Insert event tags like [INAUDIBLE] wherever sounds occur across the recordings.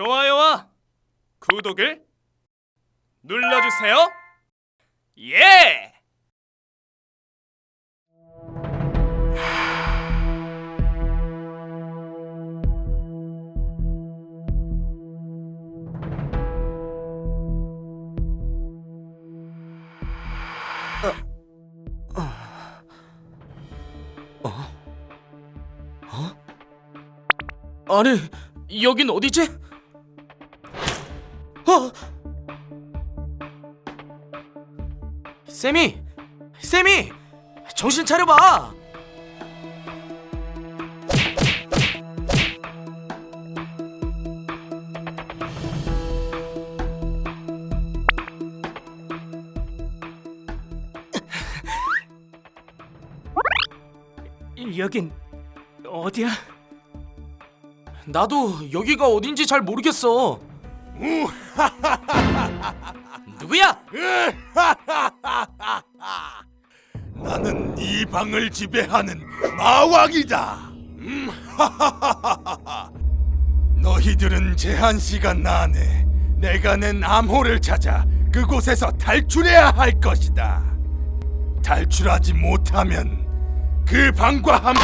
좋아요와 구독을 눌러주세요. 예! 아니 여긴 어디지? 어? 세미, 세미, 정신 차려봐. 여긴 어디야? 나도 여기가 어딘지 잘 모르겠어. 누구야? [LAUGHS] 나는 이 방을 지배하는 마왕이다. 음, [LAUGHS] 너희들은 제한 시간 안에 내가 낸 암호를 찾아 그곳에서 탈출해야 할 것이다. 탈출하지 못하면 그 방과 함께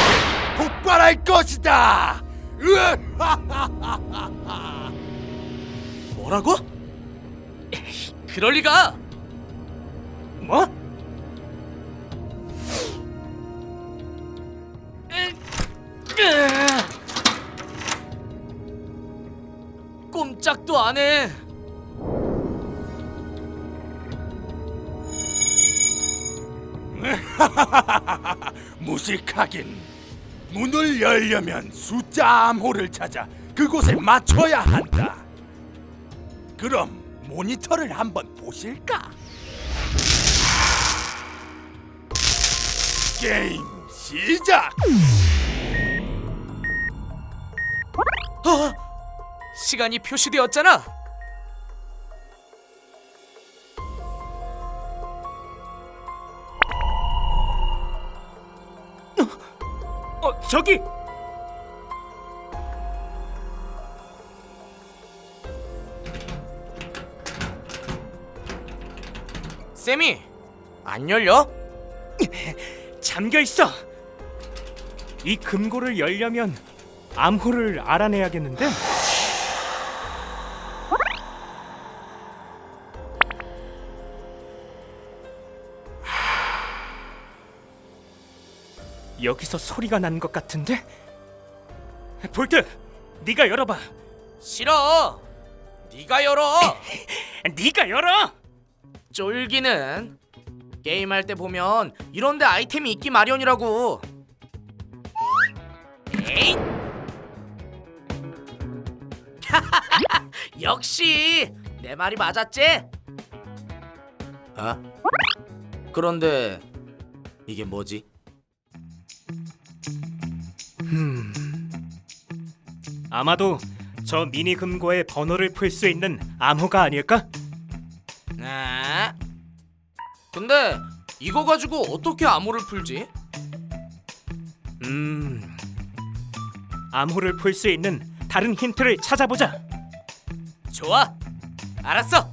폭발할 것이다. 으아! [LAUGHS] 뭐라고? 그럴 리가. 뭐? 꼼짝도 안 해. [LAUGHS] 무식하긴. 문을 열려면 숫자 암호를 찾아 그곳에 맞춰야 한다. 그럼 모니터를 한번 보실까? 게임 시작! 어, 시간이 표시되었잖아. 어, 저기! 세미, 안 열려? [LAUGHS] 잠겨 있어. 이 금고를 열려면 암호를 알아내야겠는데. [SIGHS] 여기서 소리가 나는 것 같은데. 볼트, 네가 열어봐. 싫어. 네가 열어. [LAUGHS] 네가 열어. 쫄기는 게임할 때 보면 이런데 아이템이 있기 마련이라고. 에이. [LAUGHS] 역시 내 말이 맞았지? 아? 그런데 이게 뭐지? 아마도 저 미니 금고의 번호를 풀 수 있는 암호가 아닐까? 이거 가지고 어떻게 암호를 풀지? 음. 암호를 풀 수 있는 다른 힌트를 찾아보자. 좋아. 알았어. 어?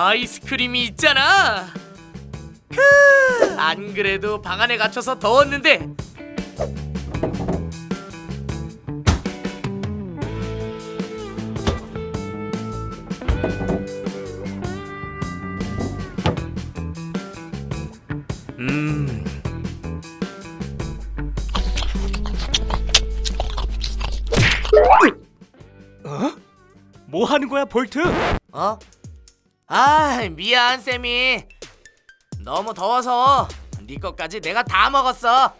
아이스크림이 있잖아. 크, 안 그래도 방 안에 갇혀서 더웠는데 음. 어? 뭐 하는 거야, 볼트? 어? 아 미안 쌤이 너무 더워서 네 것까지 내가 다 먹었어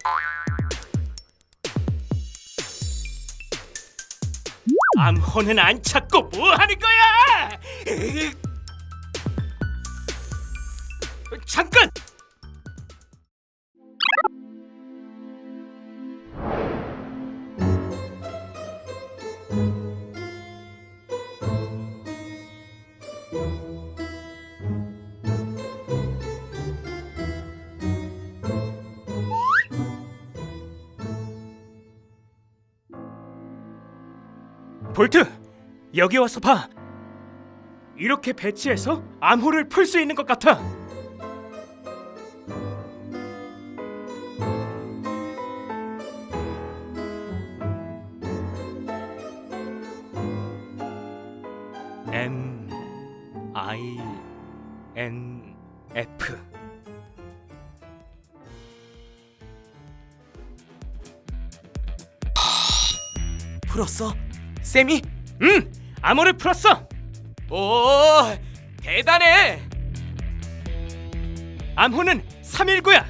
암호는 안 찾고 뭐 하는 거야? 잠깐! 볼트, 여기 와서 봐. 이렇게 배치해서 암호를 풀 수 있는 것 같아. M I N F 풀었어? 쌤이? 응, 암호를 풀었어. 오 대단해 암호는 319야.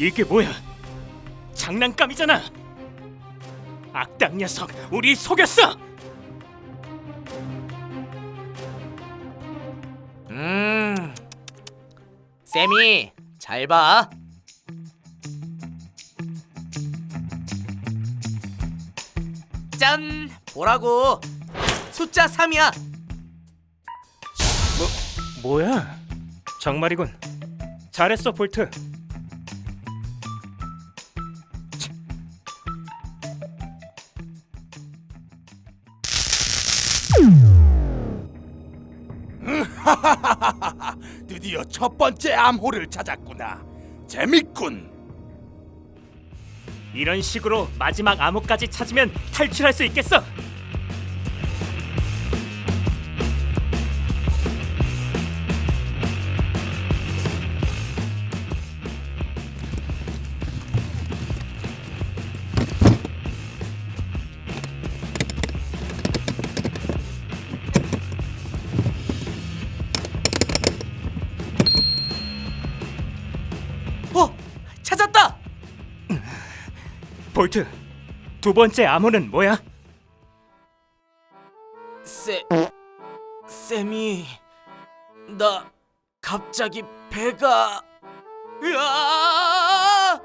이게 뭐야? 장난감이잖아. 악당 녀석, 우리 속였어. 음 쌤이 잘 봐 짠 보라고 숫자 3이야 뭐야? 정말이군. 잘했어, 볼트. 첫 번째 암호를 찾았구나. 재밌군. 이런 식으로 마지막 암호까지 찾으면 탈출할 수 있겠어. 어 볼트, 두 번째 암호는 뭐야? 쌤 쌤이 나 갑자기 배가 으아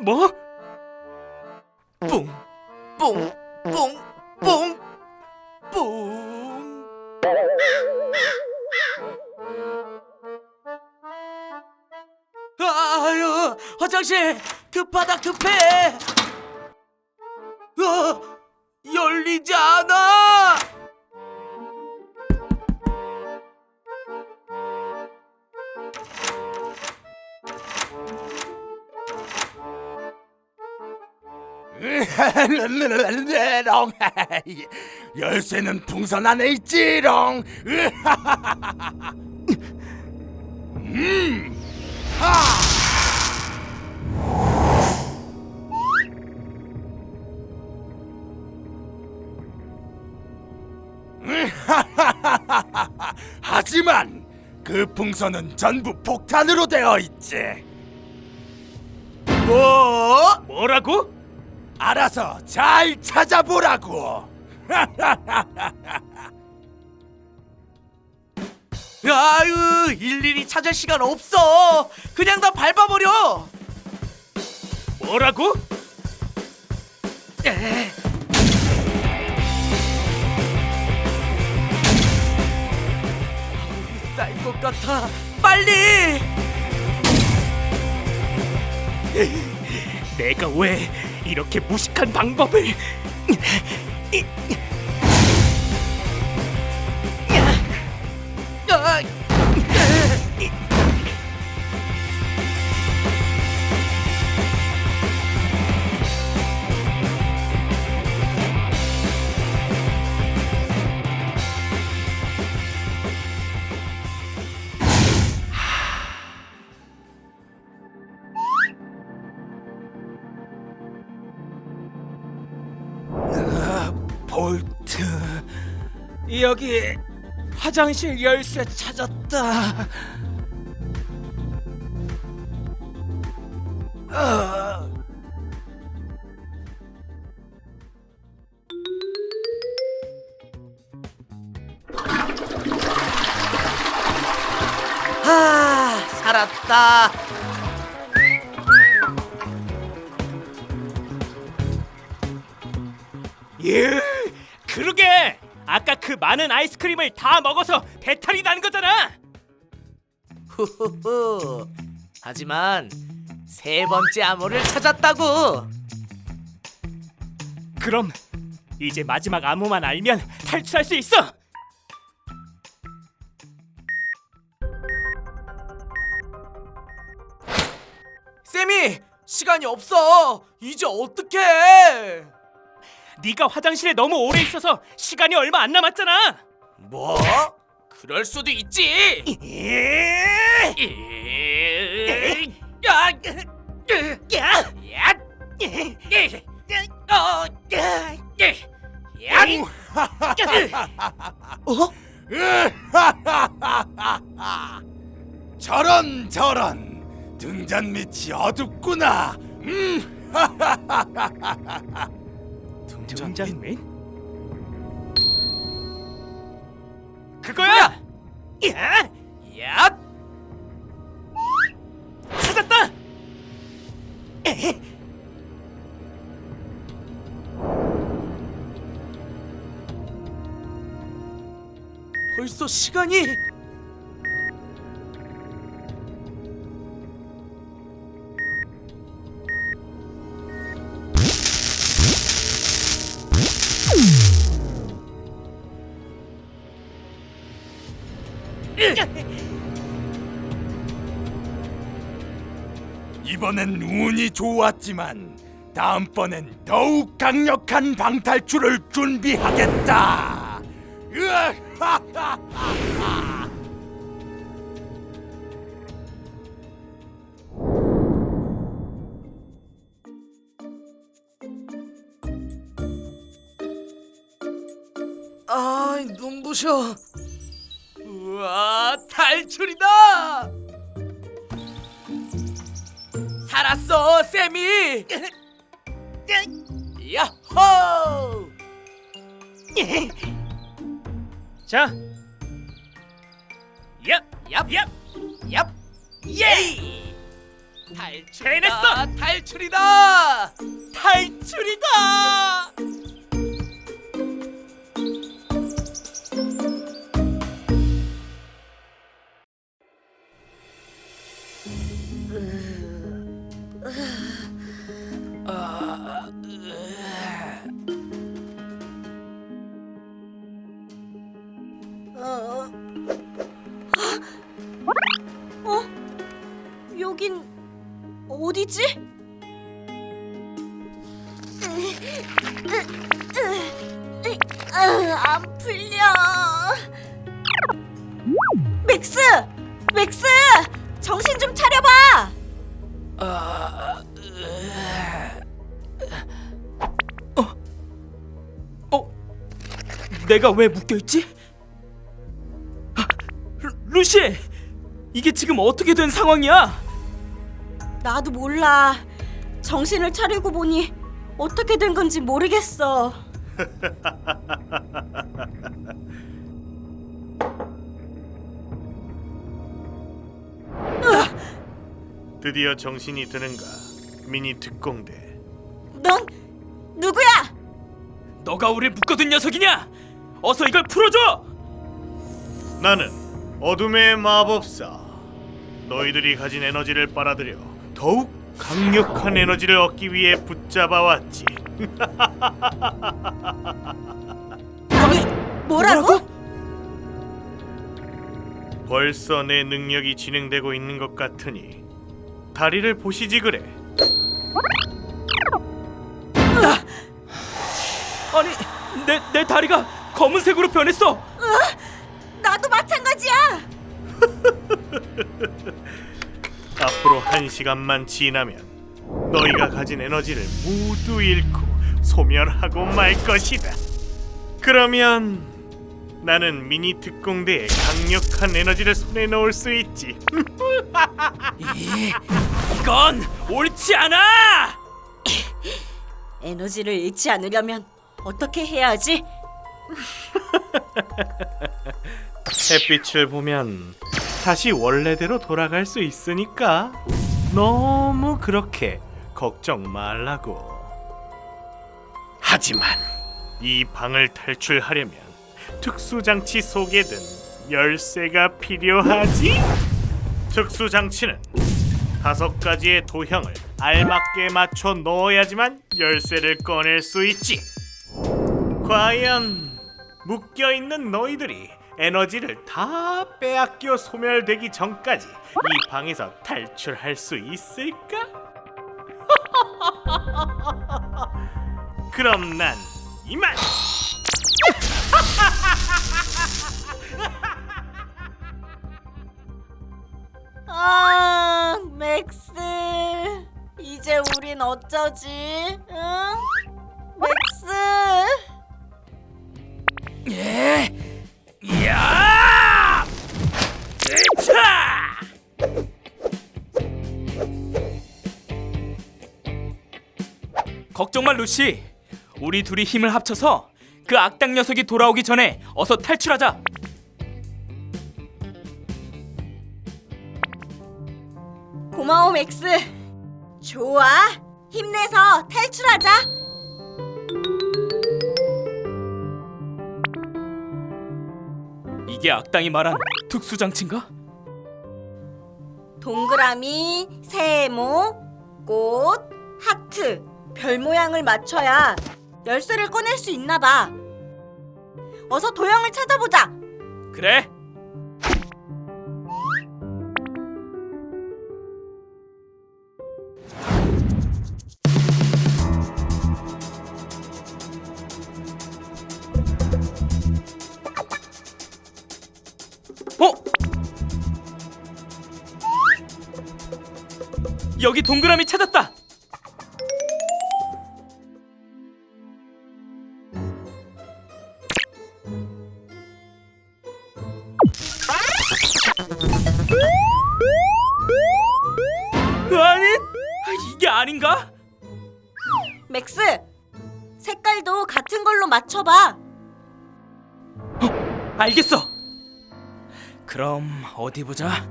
뭐? 뽕뽕뽕뽕뽕 아유 화장실 급하다 급해 어, 열리지 않아 롱 열쇠는 풍선 안에 있지롱. 음. [LAUGHS] 하지만 그 풍선은 전부 폭탄으로 되어 있지. 뭐? 뭐라고? 알아서 잘 찾아보라고. [LAUGHS] 아유 일일이 찾을 시간 없어 그냥 다 밟아버려 뭐라고? 쌓일 것 같아 빨리 내가 왜 이렇게 무식한 방법을? 여기 화장실 열쇠 찾았다. 어. 아. 살았다. 예, 그러게 아까 그 많은 아이스크림을 다 먹어서 배탈이 난 거잖아. 후후후. 하지만 세 번째 암호를 찾았다고. 그럼 이제 마지막 암호만 알면 탈출할 수 있어. 쌤이 시간이 없어. 이제 어떡해? 네가 화장실에 너무 오래 있어서 시간이 얼마 안 남았잖아. 뭐? 그럴 수도 있지. 예. 야, 야, 야, 어, 야, 어? 저런 저런 등잔 밑이 어둡구나. 음, [LAUGHS] 등잔맨? 그거야. 야, 야, 찾았다. 벌써 시간이 이번엔 운이 좋았지만 다음번엔 더욱 강력한 방탈출을 준비하겠다. 아, 눈부셔. 탈출이다. 살았어, 쌤이. 야호! 자, 야, 얍, 얍, 얍, 예이! 탈출이다, 해냈어! 탈출이다, 탈출이다. 어, 내가 왜 묶여 있지? 아, 루, 루시, 이게 지금 어떻게 된 상황이야? 나도 몰라. 정신을 차리고 보니 어떻게 된 건지 모르겠어. [LAUGHS] 드디어 정신이 드는가 미니 특공대 넌 누구야? 너가 우릴 묶어둔 녀석이냐? 어서 이걸 풀어줘! 나는 어둠의 마법사 너희들이 가진 에너지를 빨아들여 더욱 강력한 에너지를 얻기 위해 붙잡아 왔지 아니, 뭐라고? 벌써 내 능력이 진행되고 있는 것 같으니 다리를 보시지 그래 아니, 내, 내 다리가 검은색으로 변했어! 나도 마찬가지야. [LAUGHS] 앞으로 한 시간만 지나면 너희가 가진 에너지를 모두 잃고 소멸하고 말 것이다. 그러면 나는 미니 특공대의 강력한 에너지를 손에 넣을 수 있지. [LAUGHS] [LAUGHS] 이건 옳지 않아! [LAUGHS] 에너지를 잃지 않으려면 어떻게 해야 하지? [LAUGHS] 햇빛을 보면 다시 원래대로 돌아갈 수 있으니까 너무 그렇게 걱정 말라고. 하지만 이 방을 탈출하려면 특수 장치 속에 든 열쇠가 필요하지. 특수 장치는 다섯 가지의 도형을 알맞게 맞춰 넣어야지만 열쇠를 꺼낼 수 있지. 과연 묶여 있는 너희들이 에너지를 다 빼앗겨 소멸되기 전까지 이 방에서 탈출할 수 있을까? [LAUGHS] 그럼 난 이만. [LAUGHS] 아, 맥스. 이제 우린 어쩌지? 응? 맥스. 야! 차! 걱정 마 루시. 우리 둘이 힘을 합쳐서 그 악당 녀석이 돌아오기 전에 어서 탈출하자. 맥스. 좋아. 힘내서 탈출하자. 이게 악당이 말한 특수 장치인가? 동그라미, 세모, 꽃, 하트, 별 모양을 맞춰야 열쇠를 꺼낼 수 있나 봐. 어서 도형을 찾아보자. 그래. 여기 동그라미 찾았다. 아니, 이게 아닌가? 맥스, 색깔도 같은 걸로 맞춰봐. 알겠어. 그럼 어디 보자.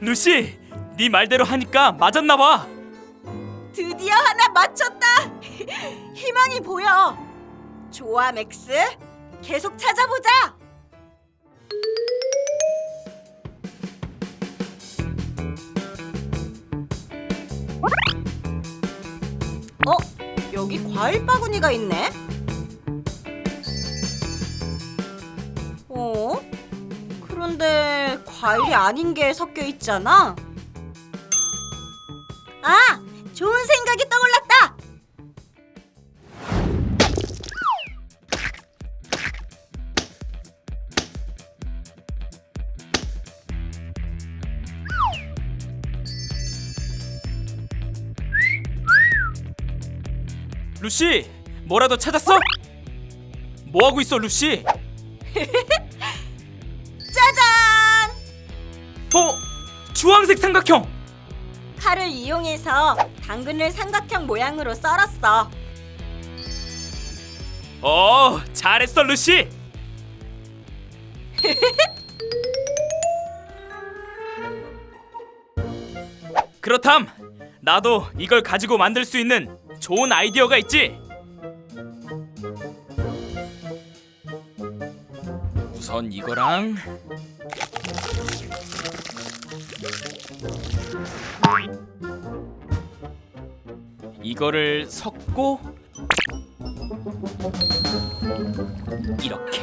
루시, 네 말대로 하니까 맞았나 봐. 드디어 하나 맞췄다. [LAUGHS] 희망이 보여. 좋아, 맥스. 계속 찾아보자. 어? 여기 과일 바구니가 있네. 어? 그런데 과일이 아닌 게 섞여 있잖아. 아, 좋은 생각이 떠올랐다. 루시, 뭐라도 찾았어? 뭐 하고 있어, 루시? [LAUGHS] 주황색 삼각형. 칼을 이용해서 당근을 삼각형 모양으로 썰었어. 어, 잘했어, 루시. [LAUGHS] 그렇담, 나도 이걸 가지고 만들 수 있는 좋은 아이디어가 있지. 우선 이거랑 이거를 섞고 이렇게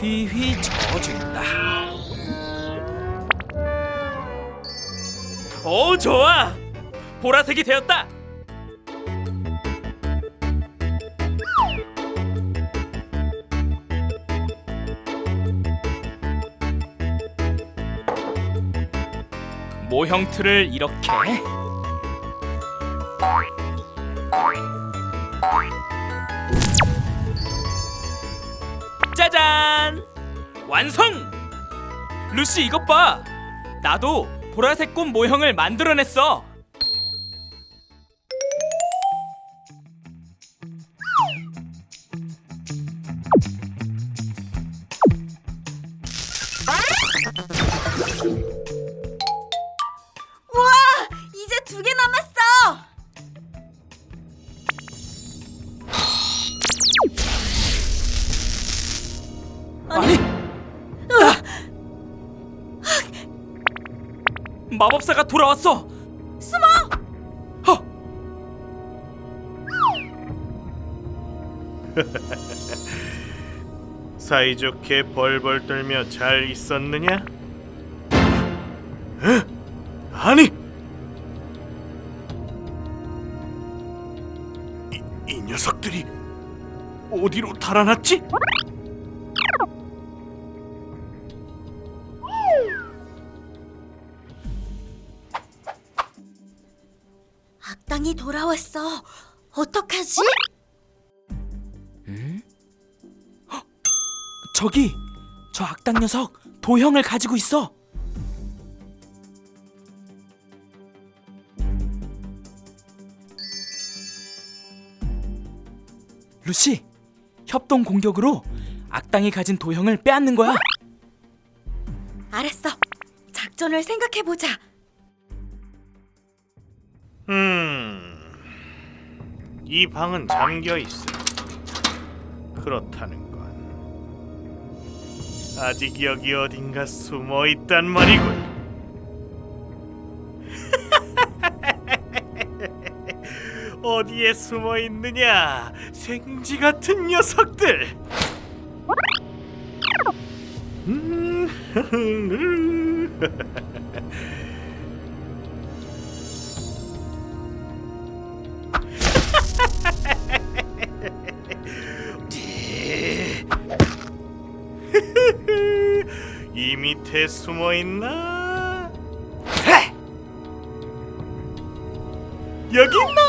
휘휘 저어준다. 오 좋아, 보라색이 되었다. 모형 틀을 이렇게 짜잔! 완성! 루시 이것 봐! 나도 보라색 꽃 모형을 만들어냈어! 마법사가 돌아왔어 숨어 어 [LAUGHS] 사이좋게 벌벌 떨며 잘 있었느냐? 에? 아니! 이, 이 녀석들이 어디로 달아났지? 돌아왔어. 어떡하지? 저기 저 악당 녀석 도형을 가지고 있어 루시 협동 공격으로 악당이 가진 도형을 빼앗는 거야 알았어. 작전을 생각해 보자. 음... 이 방은 잠겨 있어. 그렇다는 건 아직 여기 어딘가 숨어 있단 말이군. [LAUGHS] 어디에 숨어 있느냐? 생쥐 같은 녀석들. 음, [LAUGHS] 밑에 숨어 있나? 여기 있나?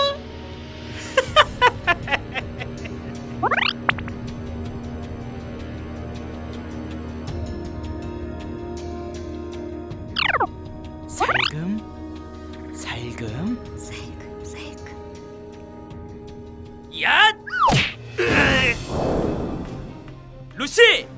살금 살금 살금 살금. 야! 루시!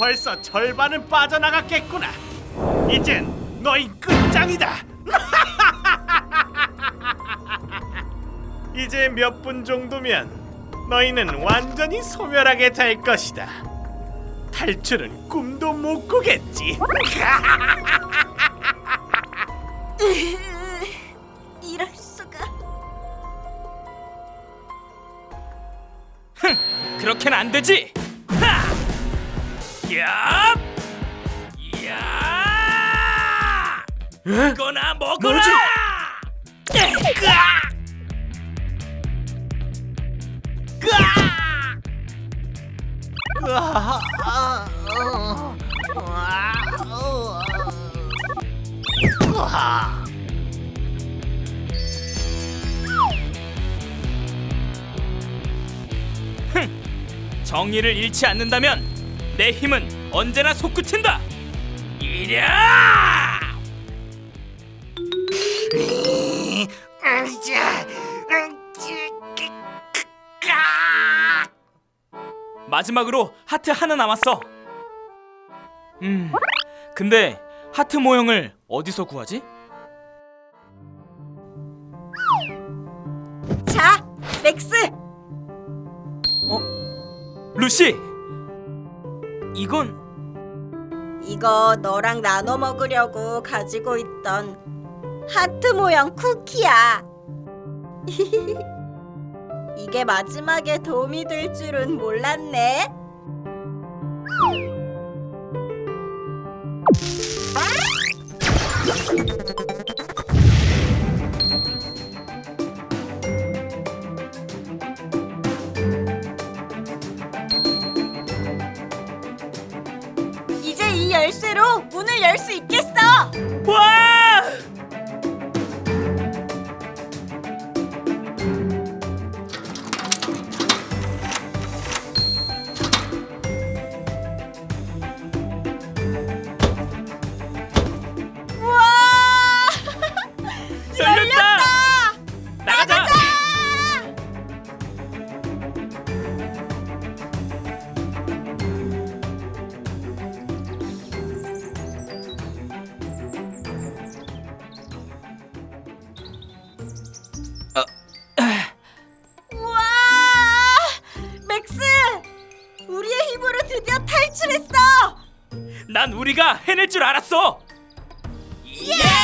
벌써 절반은 빠져나갔겠구나. 이젠 너희 끝장이다. [LAUGHS] 이제 몇 분 정도면 너희는 완전히 소멸하게 될 것이다. 탈출은 꿈도 못 꾸겠지. [LAUGHS] 이럴 수가. 그렇게는 안 되지. 하! 야! 야! 이거나 먹어라. 으아! 정의를 잃지 않는다면 내 힘은 언제나 솟구친다. 이랴! 마지막으로 하트 하나 남았어. 음, 근데 하트 모형을 어디서 구하지? 자, 맥스. 루시, 이건 이거 너랑 나눠 먹으려고 가지고 있던 하트 모양 쿠키야. [LAUGHS] 이게 마지막에 도움이 될 줄은 몰랐네. 난 우리가 해낼 줄 알았어. 예!